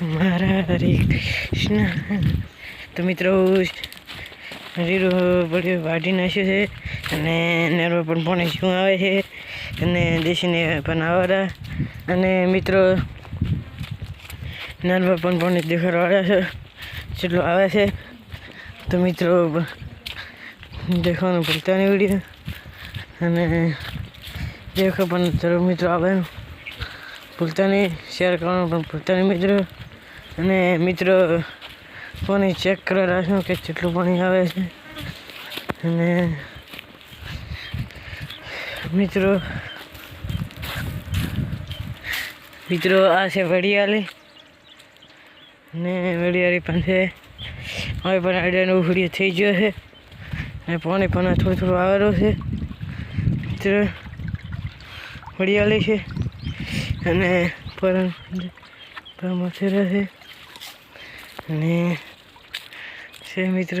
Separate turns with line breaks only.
મારા હરે કૃષ્ણ તો મિત્રો રીરો પડ્યો વાઢી નાખ્યું છે અને નેરવા પણ પોણે શું આવે છે અને દેશીને પણ આવડા અને મિત્રો, નેરવા પણ પોણે દેખાડવાળા છે, જેટલું આવે છે. તો મિત્રો, દેખવાનું ભૂલતા નહીં વીડિયો. અને દેખો પણ જરૂર મિત્રો આવે. ભૂલતા નહીં, શેર કરવાનું પણ ભૂલતા નહીં મિત્રો. અને મિત્રો પાણી ચેક કરવા રાખ્યું કે કેટલું પાણી આવે છે. અને મિત્રો મિત્રો આ છે વડિયાળી. ને વડિયાળી પાસે હવે પણ આઈડિયાનો વીડિયો થઈ ગયો છે. અને પાણી પણ થોડું થોડું આવેલું છે. મિત્ર, વડિયાળી છે. અને પરમ પરમથેરા છે. અને છે મિત્ર